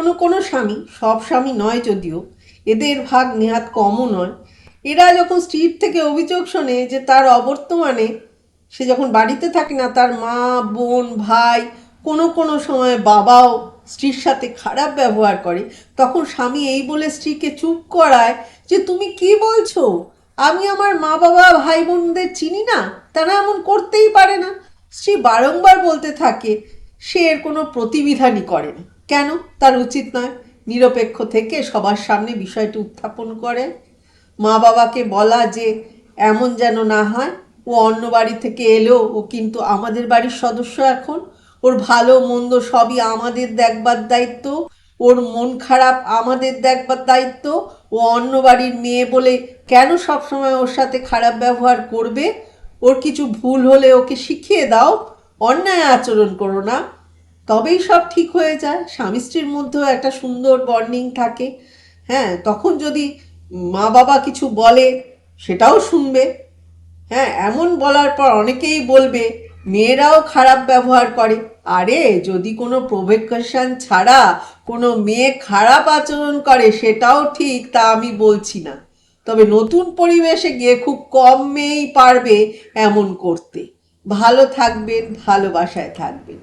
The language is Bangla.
কোনো কোনো স্বামী, সব স্বামী নয় যদিও, এদের ভাগ নেহাত কমও নয়। এরা যখন স্ত্রীর থেকে অভিযোগ শোনে যে তার অবর্তমানে সে যখন বাড়িতে থাকে না, তার মা, বোন, ভাই কোনো কোনো সময় বাবাও স্ত্রীর সাথে খারাপ ব্যবহার করে, তখন স্বামী এই বলে স্ত্রীকে চুপ করায় যে, তুমি কি বলছো? আমি আমার মা, বাবা, ভাই, বোনদের চিনি না, তারা এমন করতেই পারে না। স্ত্রী বারংবার বলতে থাকে, সে এর কোনো প্রতিবিধানই করে না কেন? তার উচিত নয়। নিরপেক্ষ থেকে সবার সামনে বিষয়টি উত্থাপন করে। মা বাবাকে বলা যে এমন যেন না হয়, ও অন্য বাড়ি থেকে এলো, ও কিন্তু আমাদের বাড়ির সদস্য এখন। ওর ভালো মন্দ সবই আমাদের দেখবার দায়িত্ব। ওর মন খারাপ আমাদের দেখবার দায়িত্ব। ও অন্য বাড়ির মেয়ে বলে কেন সবসময় ওর সাথে খারাপ ব্যবহার করবে? ওর কিছু ভুল হলে ওকে শিখিয়ে দাও। অন্যায় আচরণ করো না। তবেই সব ঠিক হয়ে যায়। স্বামী স্ত্রীর মধ্যেও একটা সুন্দর বর্নিং থাকে। হ্যাঁ তখন যদি মা বাবা কিছু বলে, সেটাও শুনবে। হ্যাঁ এমন বলার পর অনেকেই বলবে, মেয়েরাও খারাপ ব্যবহার করে। আরে, যদি কোনো প্রভোকেশন ছাড়া কোনো মেয়ে খারাপ আচরণ করে, সেটাও ঠিক, তা আমি বলছি না। তবে নতুন পরিবেশে গিয়ে খুব কম মেয়েই পারবে এমন করতে। ভালো থাকবেন, ভালোবাসায় থাকবেন।